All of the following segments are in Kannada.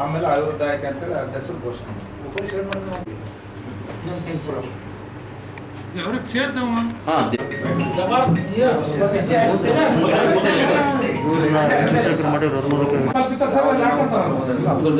ಆಮೇಲೆ ಆಯುರ್ದಾಯಕ ಅಂತೇಳಿ ಅಧ್ಯಕ್ಷರು ಘೋಷಣೆ. ಸೇರ್ತೇವ ಅಬ್ದುಲ್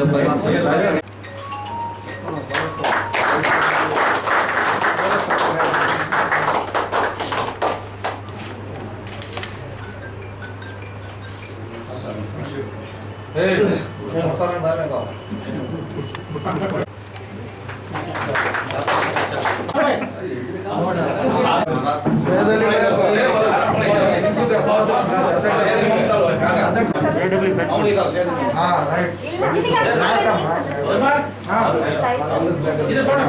ఇది కూడా చెప్పాలి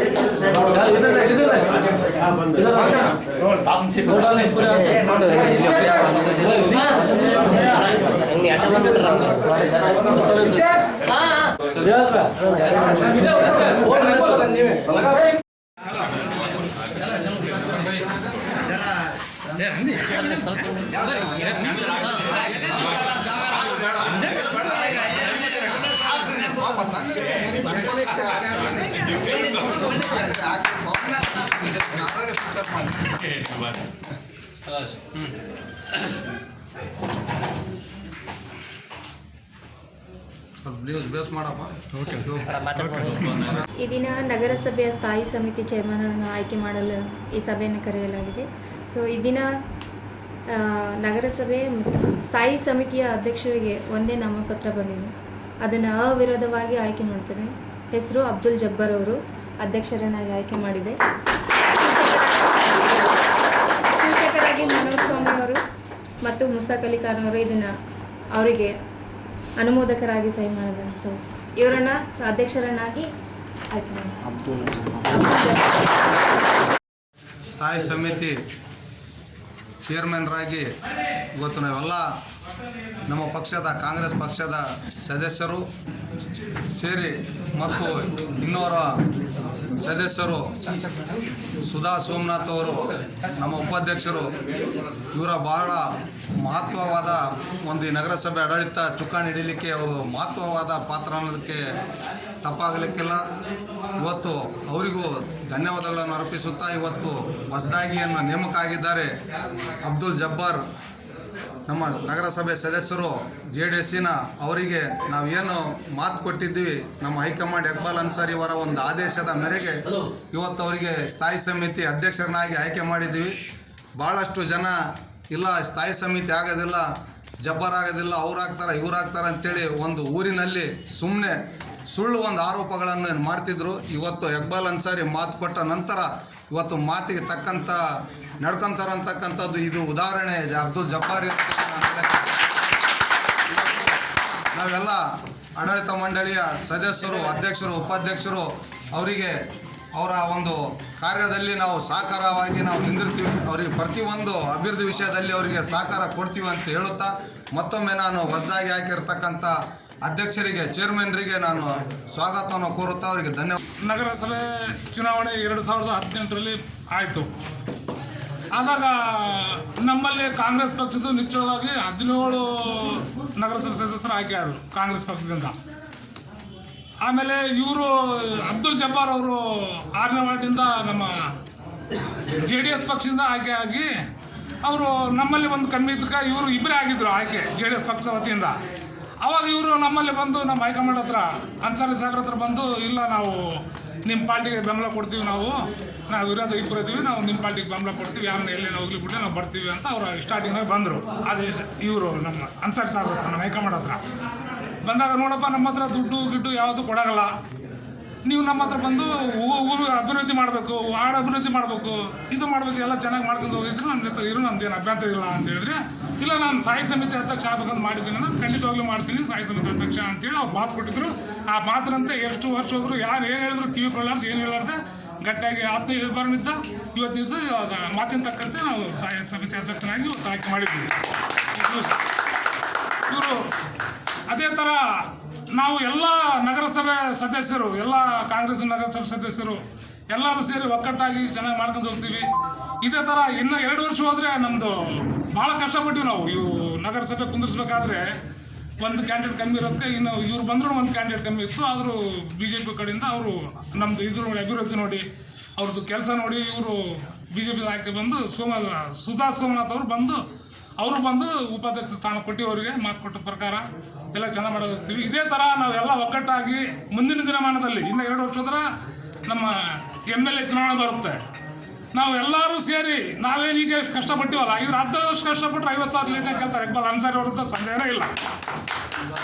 ಮಾಡಪ್ಪ ಈ ದಿನ ನಗರಸಭೆಯ ಸ್ಥಾಯಿ ಸಮಿತಿ ಚೇರ್ಮನನ್ನು ಆಯ್ಕೆ ಮಾಡಲು ಈ ಸಭೆಯನ್ನು ಕರೆಯಲಾಗಿದೆ. ಸೊ ಈ ದಿನ ನಗರಸಭೆ ಸ್ಥಾಯಿ ಸಮಿತಿಯ ಅಧ್ಯಕ್ಷರಿಗೆ ಒಂದೇ ನಾಮಪತ್ರ ಬಂದಿದೆ. ಅದನ್ನು ಅವಿರೋಧವಾಗಿ ಆಯ್ಕೆ ಮಾಡ್ತೇವೆ ಹೆಸರು ಅಬ್ದುಲ್ ಜಬ್ಬರ್ ಅವರು. ಅಧ್ಯಕ್ಷರನ್ನಾಗಿ ಆಯ್ಕೆ ಮಾಡಿದೆ. ಸೂಚಕರಾಗಿ ಮನೋಜ್ ಸ್ವಾಮಿ ಅವರು ಮತ್ತು ಮುಸಾಕ್ ಅಲಿ ಖಾನ್ ಅವರು ಇದನ್ನು ಅವರಿಗೆ ಅನುಮೋದಕರಾಗಿ ಸಹಿ ಮಾಡಿದ್ದಾರೆ. ಸೊ ಇವರನ್ನ ಅಧ್ಯಕ್ಷರನ್ನಾಗಿ ಆಯ್ಕೆ ಮಾಡಿ ಅಬ್ದುಲ್ ಸ್ಥಾಯಿ ಸಮಿತಿ ಚೇರ್ಮನ್ರಾಗಿ ಇವತ್ತು ನಾವೆಲ್ಲ ನಮ್ಮ ಪಕ್ಷದ, ಕಾಂಗ್ರೆಸ್ ಪಕ್ಷದ ಸದಸ್ಯರು ಸೇರಿ ಮತ್ತು ಇನ್ನೋರ ಸದಸ್ಯರು ಸುಧಾ ಸೋಮನಾಥ್ ಅವರು, ನಮ್ಮ ಉಪಾಧ್ಯಕ್ಷರು, ಇವರ ಬಹಳ ಮಹತ್ವವಾದ ಒಂದು ನಗರಸಭೆ ಆಡಳಿತ ಚುಕ್ಕಾಣಿ ಹಿಡೀಲಿಕ್ಕೆ ಅವರು ಮಹತ್ವವಾದ ಪಾತ್ರ ಅನ್ನೋದಕ್ಕೆ ತಪ್ಪಾಗಲಿಕ್ಕಿಲ್ಲ. ಇವತ್ತು ಅವರಿಗೂ ಧನ್ಯವಾದಗಳನ್ನು ಅರ್ಪಿಸುತ್ತಾ ಇವತ್ತು ಹೊಸದಾಗಿಯನ್ನು ನೇಮಕ ಆಗಿದ್ದಾರೆ ಅಬ್ದುಲ್ ಜಬ್ಬಾರ್ ನಮ್ಮ ನಗರಸಭೆ ಸದಸ್ಯರು ಜೆ ಡಿ ಎಸ್ಸಿನ ಅವರಿಗೆ ನಾವೇನು ಮಾತು ಕೊಟ್ಟಿದ್ದೀವಿ ನಮ್ಮ ಹೈಕಮಾಂಡ್ ಇಕ್ಬಾಲ್ ಅನ್ಸಾರಿ ಅವರ ಒಂದು ಆದೇಶದ ಮೇರೆಗೆ ಇವತ್ತು ಅವರಿಗೆ ಸ್ಥಾಯಿ ಸಮಿತಿ ಅಧ್ಯಕ್ಷರನ್ನಾಗಿ ಆಯ್ಕೆ ಮಾಡಿದ್ದೀವಿ. ಭಾಳಷ್ಟು ಜನ ಇಲ್ಲ ಸ್ಥಾಯಿ ಸಮಿತಿ ಆಗೋದಿಲ್ಲ ಜಬ್ಬರ್ ಆಗೋದಿಲ್ಲ ಅವ್ರು ಆಗ್ತಾರೆ ಅಂಥೇಳಿ ಆಗ್ತಾರೆ ಅಂತೇಳಿ ಒಂದು ಊರಿನಲ್ಲಿ ಸುಮ್ಮನೆ ಸುಳ್ಳು ಒಂದು ಆರೋಪಗಳನ್ನು ಏನ್ ಮಾಡ್ತಿದ್ರು. ಇವತ್ತು ಇಕ್ಬಾಲ್ ಅನ್ಸಾರಿ ಮಾತು ಕೊಟ್ಟ ನಂತರ ಇವತ್ತು ಮಾತಿಗೆ ತಕ್ಕಂಥ ನಡ್ಕೊಂತಾರಂತಕ್ಕಂಥದ್ದು ಇದು ಉದಾಹರಣೆ ಅಬ್ದುಲ್ ಜಬ್ಬಾರಿ ನಾವೆಲ್ಲ ಆಡಳಿತ ಮಂಡಳಿಯ ಸದಸ್ಯರು, ಅಧ್ಯಕ್ಷರು, ಉಪಾಧ್ಯಕ್ಷರು ಅವರಿಗೆ ಅವರ ಒಂದು ಕಾರ್ಯದಲ್ಲಿ ನಾವು ಸಹಕಾರವಾಗಿ ನಾವು ನಿಂದಿರ್ತೀವಿ. ಅವರಿಗೆ ಪ್ರತಿಯೊಂದು ಅಭಿವೃದ್ಧಿ ವಿಷಯದಲ್ಲಿ ಅವರಿಗೆ ಸಹಕಾರ ಕೊಡ್ತೀವಿ ಅಂತ ಹೇಳುತ್ತಾ ಮತ್ತೊಮ್ಮೆ ನಾನು ಹೊಸದಾಗಿ ಹಾಕಿರ್ತಕ್ಕಂಥ ಅಧ್ಯಕ್ಷರಿಗೆ ಚೇರ್ಮನ್ರಿಗೆ ನಾನು ಸ್ವಾಗತವನ್ನು ಕೋರುತ್ತಾ ಅವರಿಗೆ ಧನ್ಯವಾದ. ನಗರಸಭೆ ಚುನಾವಣೆ ಎರಡು ಸಾವಿರದ ಹದಿನೆಂಟರಲ್ಲಿ ಆಯಿತು. ಆದಾಗ ನಮ್ಮಲ್ಲಿ ಕಾಂಗ್ರೆಸ್ ಪಕ್ಷದ ನಿಚ್ಚಳವಾಗಿ ಹದಿನೇಳು ನಗರಸಭೆ ಸದಸ್ಯರು ಆಯ್ಕೆ ಆದರು ಕಾಂಗ್ರೆಸ್ ಪಕ್ಷದಿಂದ. ಆಮೇಲೆ ಇವರು ಅಬ್ದುಲ್ ಜಬ್ಬಾರ್ ಅವರು ಆರನೇ ವಾರ್ಡಿಂದ ನಮ್ಮ ಜೆ ಡಿ ಎಸ್ ಪಕ್ಷದಿಂದ ಆಯ್ಕೆ ಆಗಿ ಅವರು ನಮ್ಮಲ್ಲಿ ಒಂದು ಕಮ್ಮಿ ಇದ್ದಕ್ಕೆ ಇವರು ಇಬ್ಬರೇ ಆಗಿದ್ರು ಆಯ್ಕೆ ಜೆ ಡಿ ಎಸ್ ಪಕ್ಷ ವತಿಯಿಂದ. ಅವಾಗ ಇವರು ನಮ್ಮಲ್ಲಿ ಬಂದು ನಮ್ಮ ಹೈಕಮಾಂಡ್ ಹತ್ರ ಅನ್ಸಾರಿ ಸಾಹೇಬ್ರ ಹತ್ರ ಬಂದು ಇಲ್ಲ ನಾವು ನಿಮ್ಮ ಪಾರ್ಟಿಗೆ ಬೆಂಬಲ ಕೊಡ್ತೀವಿ ನಾವು ನಾವು ವಿರೋಧ ಇಬ್ಬರು ಇದ್ದೀವಿ, ನಾವು ನಿಮ್ಮ ಪಾರ್ಟಿಗೆ ಬೆಂಬಲ ಕೊಡ್ತೀವಿ, ಯಾರನ್ನ ಎಲ್ಲಿ ಹೋಗ್ಲಿ ಬಿಟ್ಟು ನಾವು ಬರ್ತೀವಿ ಅಂತ ಅವರು ಸ್ಟಾರ್ಟಿಂಗ್ನಾಗ ಬಂದರು. ಅದೇ ಇವರು ನಮ್ಮ ಅನ್ಸರ್ ಸಾರ್ ಹತ್ರ, ನಮ್ಮ ಹೈಕಮಾಂಡ್ ಹತ್ರ. ಬಂದಾಗ ನೋಡಪ್ಪ ನಮ್ಮ ಹತ್ರ ದುಡ್ಡು ಗಿಡ್ಡು ಯಾವುದು ಕೊಡೋಲ್ಲ ನೀವು ನಮ್ಮ ಹತ್ರ ಬಂದು ಊರು ಅಭಿವೃದ್ಧಿ ಮಾಡಬೇಕು ವಾರ್ಡ್ ಅಭಿವೃದ್ಧಿ ಮಾಡಬೇಕು, ಇದು ಮಾಡಬೇಕು, ಎಲ್ಲ ಚೆನ್ನಾಗಿ ಮಾಡ್ಕೊಂಡು ಹೋಗಿದ್ರು ನನ್ನ ಜೊತೆ ಇರು ನಮ್ದೇನು ಅಭ್ಯಂತರ ಇಲ್ಲ ಅಂತ ಹೇಳಿದ್ರೆ ಇಲ್ಲ, ನಾನು ಸಾಯಿ ಸಮಿತಿ ಅಧ್ಯಕ್ಷ ಆಗ್ಬೇಕಂತ ಮಾಡಿದ್ದೀನಿ. ಅಂದ್ರೆ ಖಂಡಿತವಾಗ್ಲೂ ಮಾಡ್ತೀನಿ, ಸಾಯಿ ಸಮಿತಿ ಅಧ್ಯಕ್ಷ ಅಂತೇಳಿ ಅವ್ರು ಮಾತು ಕೊಟ್ಟಿದ್ರು. ಆ ಮಾತಿನಂತೆ ಎಷ್ಟು ವರ್ಷ ಹೋದ್ರು ಯಾರು ಏನು ಹೇಳಿದ್ರು ಕಿವಿ ಕೊಳ್ಳಾರ್ದು ಏನು ಹೇಳಾರ್ದೆ ಗಟ್ಟಿಯಾಗಿ ಹದಿನೈದು ಬರನಿದ್ದ ಇವತ್ತು ದಿವಸ ಮಾತಿನ ತಕ್ಕಂತೆ ನಾವು ಸಾಯಿ ಸಮಿತಿ ಅಧ್ಯಕ್ಷನಾಗಿ ಇವತ್ತು ಆಯ್ಕೆ ಮಾಡಿದ್ವಿ ಇವರು ಅದೇ ಥರ ನಾವು ಎಲ್ಲ ನಗರಸಭೆ ಸದಸ್ಯರು, ಎಲ್ಲ ಕಾಂಗ್ರೆಸ್ ನಗರಸಭೆ ಸದಸ್ಯರು ಎಲ್ಲರೂ ಸೇರಿ ಒಕ್ಕಟ್ಟಾಗಿ ಚೆನ್ನಾಗಿ ಮಾಡ್ಕೊಂಡು ಹೋಗ್ತೀವಿ. ಇದೇ ಥರ ಇನ್ನು ಎರಡು ವರ್ಷ ಹೋದರೆ ನಮ್ಮದು ಭಾಳ ಕಷ್ಟಪಟ್ಟಿವಿ ನಾವು. ಇವು ನಗರಸಭೆ ಕುಂದಿರ್ಸ್ಬೇಕಾದ್ರೆ ಒಂದು ಕ್ಯಾಂಡಿಡೇಟ್ ಕಮ್ಮಿ ಇರೋದಕ್ಕೆ ಇನ್ನು ಇವ್ರು ಬಂದರೂ ಒಂದು ಕ್ಯಾಂಡಿಡೇಟ್ ಕಮ್ಮಿ ಇತ್ತು. ಆದರೂ ಬಿ ಜೆ ಪಿ ಕಡೆಯಿಂದ ಅವರು ನಮ್ಮದು ಇದ್ರ ಅಭಿವೃದ್ಧಿ ನೋಡಿ, ಅವ್ರದ್ದು ಕೆಲಸ ನೋಡಿ ಇವರು ಬಿ ಜೆ ಪಿ ಹಾಕಿ ಬಂದು ಸೋಮ, ಸುಧಾ ಸೋಮನಾಥ್ ಅವರು ಬಂದು ಅವರು ಬಂದು ಉಪಾಧ್ಯಕ್ಷ ಸ್ಥಾನ ಕೊಟ್ಟು ಅವರಿಗೆ ಮಾತು ಕೊಟ್ಟ ಪ್ರಕಾರ ಎಲ್ಲ ಚೆನ್ನಾಗಿ ಮಾಡೋದಾಗ್ತೀವಿ ಇದೇ ಥರ ನಾವೆಲ್ಲ ಒಗ್ಗಟ್ಟಾಗಿ ಮುಂದಿನ ದಿನಮಾನದಲ್ಲಿ, ಇನ್ನು ಎರಡು ವರ್ಷ ಹೋದ್ರೆ ನಮ್ಮ ಎಂ ಎಲ್ ಎ ಚುನಾವಣೆ ಬರುತ್ತೆ. ನಾವು ಎಲ್ಲರೂ ಸೇರಿ ನಾವೇನು ಈಗ ಕಷ್ಟಪಟ್ಟಿವಲ್ಲ? ಇವ್ರು ಹತ್ತು ಕಷ್ಟಪಟ್ಟರು ಐವತ್ತು ಸಾವಿರ ಲೀಟರ್ ಕೇಳ್ತಾರೆ. ಇಕ್ಬಾಲ್ ಅನ್ಸಾರಿ ಅವ್ರದ್ದು ಸಂದೇಹನೇ ಇಲ್ಲ.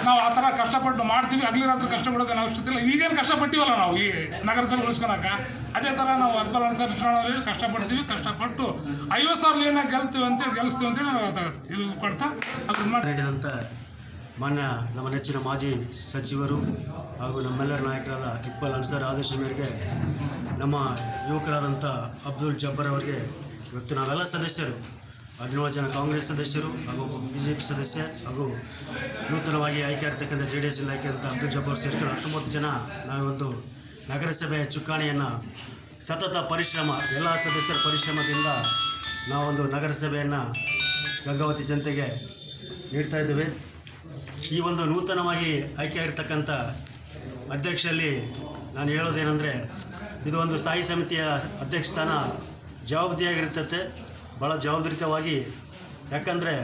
ನಾವು ಆ ಥರ ಕಷ್ಟಪಟ್ಟು ಮಾಡ್ತೀವಿ. ಅಗ್ಲಿ ರಾತ್ರಿ ಕಷ್ಟಪಡೋದೇನು ನಾವು ಇಷ್ಟಿಲ್ಲ ಈಗೇನು ಕಷ್ಟಪಟ್ಟಿವಲ್ಲ ನಾವು? ಈ ನಗರಸಭೆ ಉಳಿಸ್ಕೊಳಕ? ಅದೇ ಥರ ನಾವು ಅಕ್ಬಾಲ್ ಅನ್ಸಾರಿ ಚುನಾವಣೆಯಲ್ಲಿ ಕಷ್ಟಪಡ್ತೀವಿ, ಕಷ್ಟಪಟ್ಟು ಐವತ್ತು ಸಾವಿರ ಲೀಟರ್ ಗೆಲ್ತೀವಿ ಅಂತೇಳಿ ಗೆಲ್ಲಿಸ್ತೀವಿ ಅಂತೇಳಿ ನಾವು ಇದು ಕೊಡ್ತಾ ಅದನ್ನ ಮಾಡಿ. ಮೊನ್ನೆ ಮಾನ್ಯ ನಮ್ಮ ನೆಚ್ಚಿನ ಮಾಜಿ ಸಚಿವರು ಹಾಗೂ ನಮ್ಮೆಲ್ಲರ ನಾಯಕರಾದ ಇಕ್ಬಾಲ್ ಅನ್ಸರ್ ಆದೇಶ ಮೇರೆಗೆ ನಮ್ಮ ಯುವಕರಾದಂಥ ಅಬ್ದುಲ್ ಜಬ್ಬರ್ ಅವರಿಗೆ ಇವತ್ತು ನಾವೆಲ್ಲ ಸದಸ್ಯರು ಹದಿನೇಳು ಜನ ಕಾಂಗ್ರೆಸ್ ಸದಸ್ಯರು ಹಾಗೂ ಬಿ ಜೆ ಪಿ ಸದಸ್ಯ ಹಾಗೂ ನೂತನವಾಗಿ ಆಯ್ಕೆ ಆಗಿರ್ತಕ್ಕಂಥ ಜೆ ಡಿ ಎಸ್ ಆಯ್ಕೆ ಅಂತ ಅಬ್ದುಲ್ ಜಬ್ಬರ್ ಸೇರಿಕೊಂಡು ಹತ್ತೊಂಬತ್ತು ಜನ ನಾವೊಂದು ನಗರಸಭೆಯ ಚುಕ್ಕಾಣಿಯನ್ನು ಸತತ ಪರಿಶ್ರಮ, ಎಲ್ಲ ಸದಸ್ಯರ ಪರಿಶ್ರಮದಿಂದ ನಾವೊಂದು ನಗರಸಭೆಯನ್ನು ಗಂಗಾವತಿ ಜನತೆಗೆ ನೀಡ್ತಾ ಇದ್ದೇವೆ. ಈ ಒಂದು ನೂತನವಾಗಿ ಆಯ್ಕೆಯಾಗಿರ್ತಕ್ಕಂಥ ಅಧ್ಯಕ್ಷರಲ್ಲಿ ನಾನು ಹೇಳೋದೇನೆಂದರೆ ಇದು ಒಂದು ಸ್ಥಾಯಿ ಸಮಿತಿಯ ಅಧ್ಯಕ್ಷ ಸ್ಥಾನ ಜವಾಬ್ದಾರಿಯಾಗಿರ್ತದೆ ಭಾಳ ಜವಾಬ್ದಾರಿತವಾಗಿ ಯಾಕಂದರೆ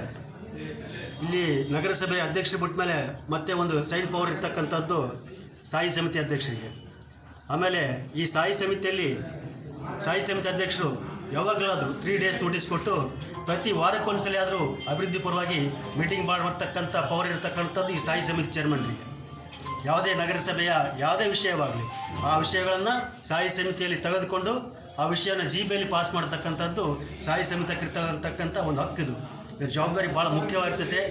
ಇಲ್ಲಿ ನಗರಸಭೆ ಅಧ್ಯಕ್ಷರು ಬಿಟ್ಟ ಮೇಲೆ ಮತ್ತೆ ಒಂದು ಸೈನ್ ಪವರ್ ಇರ್ತಕ್ಕಂಥದ್ದು ಸ್ಥಾಯಿ ಸಮಿತಿ ಅಧ್ಯಕ್ಷರಿಗೆ. ಆಮೇಲೆ ಈ ಸ್ಥಾಯಿ ಸಮಿತಿಯಲ್ಲಿ ಸ್ಥಾಯಿ ಸಮಿತಿ ಅಧ್ಯಕ್ಷರು ಯಾವಾಗಲಾದರೂ ತ್ರೀ ಡೇಸ್ ನೋಟಿಸ್ ಕೊಟ್ಟು ಪ್ರತಿ ವಾರಕ್ಕೊಂದ್ಸಲಿ ಆದರೂ ಅಭಿವೃದ್ಧಿ ಪರವಾಗಿ ಮೀಟಿಂಗ್ ಬರ್ತಕ್ಕಂಥ ಪವರ್ ಇರತಕ್ಕಂಥದ್ದು ಈ ಸ್ಥಾಯಿ ಸಮಿತಿ ಚೇರ್ಮನ್ರಿಗೆ ಯಾವುದೇ ನಗರಸಭೆಯ ಯಾವುದೇ ವಿಷಯವಾಗಲಿ, ಆ ವಿಷಯಗಳನ್ನು ಸ್ಥಾಯಿ ಸಮಿತಿಯಲ್ಲಿ ತೆಗೆದುಕೊಂಡು ಆ ವಿಷಯನ ಜಿ ಬಿಯಲ್ಲಿ ಪಾಸ್ ಮಾಡ್ತಕ್ಕಂಥದ್ದು ಸ್ಥಾಯಿ ಸಮಿತಿಯಾಗಿರ್ತಕ್ಕಂಥ ಒಂದು ಹಕ್ಕಿದು ಇದರ ಜವಾಬ್ದಾರಿ ಭಾಳ ಮುಖ್ಯವಾಗಿರ್ತೈತೆ.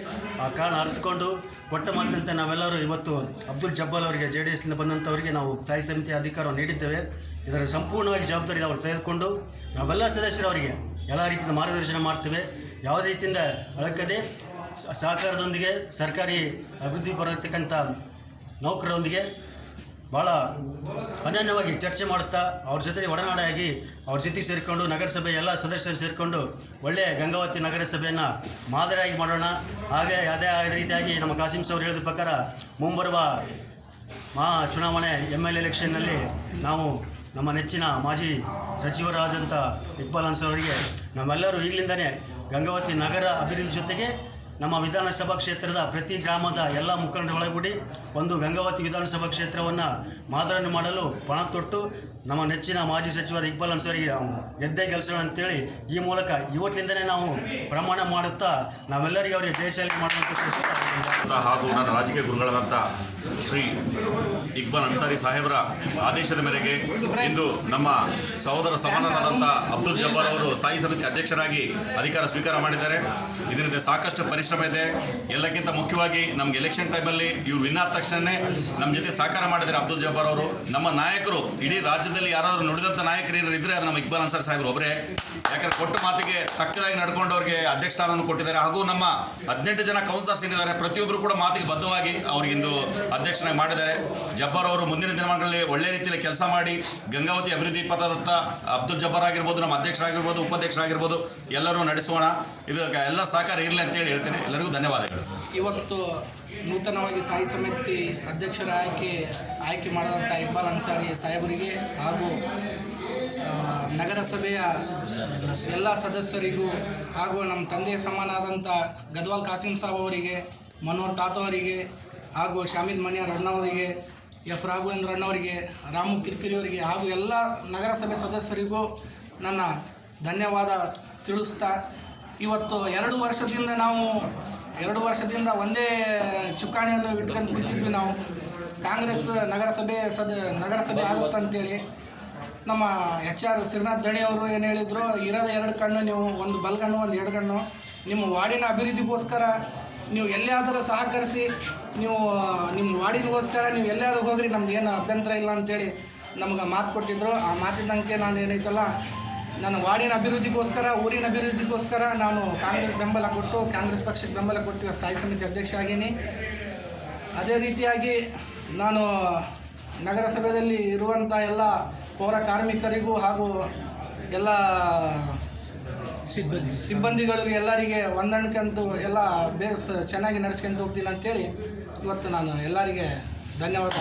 ಆ ಕಾರಣ ಅರ್ಥಕೊಂಡು ಕೊಟ್ಟ ಮಾತಿನಂತೆ ನಾವೆಲ್ಲರೂ ಇವತ್ತು ಅಬ್ದುಲ್ ಜಬ್ಬಾಲ್ ಅವರಿಗೆ, ಜೆ ಡಿ ಎಸ್ನಿಂದ ಬಂದಂಥವರಿಗೆ ನಾವು ಸ್ಥಾಯಿ ಸಮಿತಿ ಅಧಿಕಾರವನ್ನು ನೀಡಿದ್ದೇವೆ. ಇದರ ಸಂಪೂರ್ಣವಾಗಿ ಜವಾಬ್ದಾರಿ ಅವರು ತೆಗೆದುಕೊಂಡು ನಾವೆಲ್ಲ ಸದಸ್ಯರು ಅವರಿಗೆ ಎಲ್ಲ ರೀತಿಯ ಮಾರ್ಗದರ್ಶನ ಮಾಡ್ತೇವೆ. ಯಾವುದೇ ರೀತಿಯಿಂದ ಅಳಕದೆ ಸಹಕಾರದೊಂದಿಗೆ ಸರ್ಕಾರಿ ಅಭಿವೃದ್ಧಿ ಬರತಕ್ಕಂಥ ನೌಕರರೊಂದಿಗೆ ಭಾಳ ಅನನ್ಯವಾಗಿ ಚರ್ಚೆ ಮಾಡುತ್ತಾ, ಅವ್ರ ಜೊತೆ ಒಡನಾಡಿಯಾಗಿ ಅವ್ರ ಜೊತೆಗೆ ಸೇರಿಕೊಂಡು ನಗರಸಭೆ ಎಲ್ಲ ಸದಸ್ಯರು ಸೇರಿಕೊಂಡು ಒಳ್ಳೆಯ ಗಂಗಾವತಿ ನಗರಸಭೆಯನ್ನು ಮಾದರಿಯಾಗಿ ಮಾಡೋಣ. ಹಾಗೆ ಅದೇ ಅದೇ ರೀತಿಯಾಗಿ ನಮ್ಮ ಕಾಸಿಂ ಸರ್ ಹೇಳಿದ ಪ್ರಕಾರ ಮುಂಬರುವ ಮಹಾ ಚುನಾವಣೆ ಎಂ ಎಲ್ ಎಲೆಕ್ಷನ್ನಲ್ಲಿ ನಾವು ನಮ್ಮ ನೆಚ್ಚಿನ ಮಾಜಿ ಸಚಿವರಾದಂಥ ಇಕ್ಬಾಲ್ ಅನ್ಸರ್ ಅವರಿಗೆ ನಮ್ಮೆಲ್ಲರೂ ಈಗಲಿಂದನೇ ಗಂಗಾವತಿ ನಗರ ಅಭಿವೃದ್ಧಿ ಜೊತೆಗೆ ನಮ್ಮ ವಿಧಾನಸಭಾ ಕ್ಷೇತ್ರದ ಪ್ರತಿ ಗ್ರಾಮದ ಎಲ್ಲ ಮುಖಂಡರ ಒಳಗೂಡಿ ಒಂದು ಗಂಗಾವತಿ ವಿಧಾನಸಭಾ ಕ್ಷೇತ್ರವನ್ನು ಮಾದರಣೆ ಮಾಡಲು ಪಣ ತೊಟ್ಟು ನಮ್ಮ ನೆಚ್ಚಿನ ಮಾಜಿ ಸಚಿವರ ಇಕ್ಬಾಲ್ ಅನ್ಸರಿಗೆ ನಾವು ಗೆದ್ದೇ ಗೆಲ್ಸೋಣ ಅಂತೇಳಿ ಈ ಮೂಲಕ ಇವತ್ತಿನಿಂದನೇ ನಾವು ಪ್ರಮಾಣ ಮಾಡುತ್ತಾ ನಾವೆಲ್ಲರಿಗೂ ಅವರಿಗೆ ಜಯಶಾಲಿ ಮಾಡುವಂಥ ಹಾಗೂ ನನ್ನ ರಾಜಕೀಯ ಗುರುಗಳಾದಂಥ ಶ್ರೀ ಇಕ್ಬಾಲ್ ಅನ್ಸಾರಿ ಸಾಹೇಬರ ಆದೇಶದ ಮೇರೆಗೆ ಇಂದು ನಮ್ಮ ಸಹೋದರ ಸಮಾನರಾದಂಥ ಅಬ್ದುಲ್ ಜಬ್ಬಾರ್ ಅವರು ಸ್ಥಾಯಿ ಸಮಿತಿ ಅಧ್ಯಕ್ಷರಾಗಿ ಅಧಿಕಾರ ಸ್ವೀಕಾರ ಮಾಡಿದ್ದಾರೆ. ಇದರಿಂದ ಸಾಕಷ್ಟು ಪರಿಶ್ರಮ ಇದೆ. ಎಲ್ಲಕ್ಕಿಂತ ಮುಖ್ಯವಾಗಿ ನಮ್ಗೆ ಎಲೆಕ್ಷನ್ ಟೈಮಲ್ಲಿ ಇವ್ರು ವಿನ್ ಆದ ತಕ್ಷಣನೇ ನಮ್ಮ ಜೊತೆ ಸಹಕಾರ ಮಾಡಿದ್ದಾರೆ ಅಬ್ದುಲ್ ಜಬ್ಬಾರ್ ಅವರು. ನಮ್ಮ ನಾಯಕರು ಇಡೀ ರಾಜ್ಯದಲ್ಲಿ ಯಾರಾದರೂ ನುಡಿದಂಥ ನಾಯಕರು ಏನಾರು ಇದ್ರೆ ಅದು ನಮ್ಮ ಇಕ್ಬಾಲ್ ಅನ್ಸರ್ ಸಾಹೇಬರು ಒಬ್ಬರೇ ಯಾಕಂದ್ರೆ ಕೊಟ್ಟ ಮಾತಿಗೆ ತಕ್ಕದಾಗಿ ನಡ್ಕೊಂಡವ್ರಿಗೆ ಅಧ್ಯಕ್ಷ ಸ್ಥಾನವನ್ನು ಕೊಟ್ಟಿದ್ದಾರೆ. ಹಾಗೂ ನಮ್ಮ ಹದಿನೆಂಟು ಜನ ಕೌನ್ಸಿಲರ್ಸ್ ಏನಿದ್ದಾರೆ ಪ್ರತಿಯೊಬ್ಬರು ಕೂಡ ಮಾತಿಗೆ ಬದ್ಧವಾಗಿ ಅವ್ರಿಗಿಂದು ಅಧ್ಯಕ್ಷನಾಗಿ ಮಾಡಿದ್ದಾರೆ. ಜಬ್ಬಾರ್ ಅವರು ಮುಂದಿನ ದಿನಮಾನಗಳಲ್ಲಿ ಒಳ್ಳೆ ರೀತಿಯಲ್ಲಿ ಕೆಲಸ ಮಾಡಿ ಗಂಗಾವತಿ ಅಭಿವೃದ್ಧಿ ಪಥದತ್ತ ಅಬ್ದುಲ್ ಜಬ್ಬಾರ್ ಆಗಿರ್ಬೋದು, ನಮ್ಮ ಅಧ್ಯಕ್ಷರಾಗಿರ್ಬೋದು ಉಪಾಧ್ಯಕ್ಷರಾಗಿರ್ಬೋದು ಎಲ್ಲರೂ ನಡೆಸೋಣ. ಇದು ಎಲ್ಲ ಸಹಕಾರ ಇರಲಿ ಅಂತೇಳಿ ಹೇಳ್ತೇನೆ. ಎಲ್ಲರಿಗೂ ಧನ್ಯವಾದಗಳು. ಇವತ್ತು ನೂತನವಾಗಿ ಸಾಯಿ ಸಮಿತಿ ಅಧ್ಯಕ್ಷರ ಆಯ್ಕೆ ಆಯ್ಕೆ ಮಾಡಿದಂಥ ಇಕ್ಬಾಲ್ ಅನ್ಸಾರಿ ಸಾಹೇಬರಿಗೆ ಹಾಗೂ ನಗರಸಭೆಯ ಎಲ್ಲ ಸದಸ್ಯರಿಗೂ ಹಾಗೂ ನಮ್ಮ ತಂದೆಯ ಸಮಾನಾದಂಥ ಗದ್ವಾಲ್ ಕಾಸಿಂ ಸಾಬ್ ಅವರಿಗೆ, ಮನೋಹರ್ ತಾತ ಅವರಿಗೆ ಹಾಗೂ ಶಾಮಿದ್ ಮನಿಯಾರ್ ಅಣ್ಣವರಿಗೆ, ಎಫ್ ರಾಘವೇಂದ್ರಣ್ಣವರಿಗೆ ರಾಮು ಕಿರ್ಕಿರಿಯವರಿಗೆ ಹಾಗೂ ಎಲ್ಲ ನಗರಸಭೆ ಸದಸ್ಯರಿಗೂ ನನ್ನ ಧನ್ಯವಾದ ತಿಳಿಸ್ತಾ, ಇವತ್ತು ಎರಡು ವರ್ಷದಿಂದ ನಾವು, ಎರಡು ವರ್ಷದಿಂದ ಒಂದೇ ಚುಕ್ಕಾಣಿಯನ್ನು ಇಟ್ಕೊಂಡು ಕೂತಿದ್ವಿ ನಾವು. ಕಾಂಗ್ರೆಸ್ ನಗರಸಭೆ ಸದ ನಗರಸಭೆ ಆಗುತ್ತಂತೇಳಿ ನಮ್ಮ ಎಚ್ ಆರ್ ಶ್ರೀನಾಥ್ ದಣಿ ಅವರು ಏನು ಹೇಳಿದ್ರು, ಇರೋದು ಎರಡು ಕಣ್ಣು ನೀವು, ಒಂದು ಬಲ್ಗಣ್ಣು, ಒಂದು ಎಡಗಣ್ಣು. ನಿಮ್ಮ ವಾರ್ಡಿನ ಅಭಿವೃದ್ಧಿಗೋಸ್ಕರ ನೀವು ಎಲ್ಲಿಯಾದರೂ ಸಹಕರಿಸಿ, ನೀವು, ನಿಮ್ಮ ವಾರ್ಡಿಗೋಸ್ಕರ ನೀವು ಎಲ್ಲಿಯಾದರೂ ಹೋಗ್ರಿ, ನಮ್ದು ಏನು ಅಭ್ಯಂತರ ಇಲ್ಲ ಅಂತೇಳಿ ನಮ್ಗೆ ಮಾತು ಕೊಟ್ಟಿದ್ರು. ಆ ಮಾತಿನಂತೆ ನಾನು ಏನೈತಲ್ಲ, ನನ್ನ ವಾರ್ಡಿನ ಅಭಿವೃದ್ಧಿಗೋಸ್ಕರ, ಊರಿನ ಅಭಿವೃದ್ಧಿಗೋಸ್ಕರ ನಾನು ಕಾಂಗ್ರೆಸ್ ಬೆಂಬಲ ಕೊಟ್ಟು, ಕಾಂಗ್ರೆಸ್ ಪಕ್ಷಕ್ಕೆ ಬೆಂಬಲ ಕೊಟ್ಟು ಸ್ಥಾಯಿ ಸಮಿತಿ ಅಧ್ಯಕ್ಷ ಆಗೀನಿ. ಅದೇ ರೀತಿಯಾಗಿ ನಾನು ನಗರಸಭೆಯಲ್ಲಿ ಇರುವಂಥ ಎಲ್ಲ ಪೌರ ಕಾರ್ಮಿಕರಿಗೂ ಹಾಗೂ ಎಲ್ಲ ಸಿಬ್ಬಂದಿ ಸಿಬ್ಬಂದಿಗಳಿಗೆ ಎಲ್ಲರಿಗೆ ಹೊಂದಾಣಿಕೆಂತು ಎಲ್ಲ ಬೇಸ್ ಚೆನ್ನಾಗಿ ನಡೆಸ್ಕೊಂತ ಹೋಗ್ತೀನಿ ಅಂತೇಳಿ ಇವತ್ತು ನಾನು ಎಲ್ಲರಿಗೆ ಧನ್ಯವಾದ.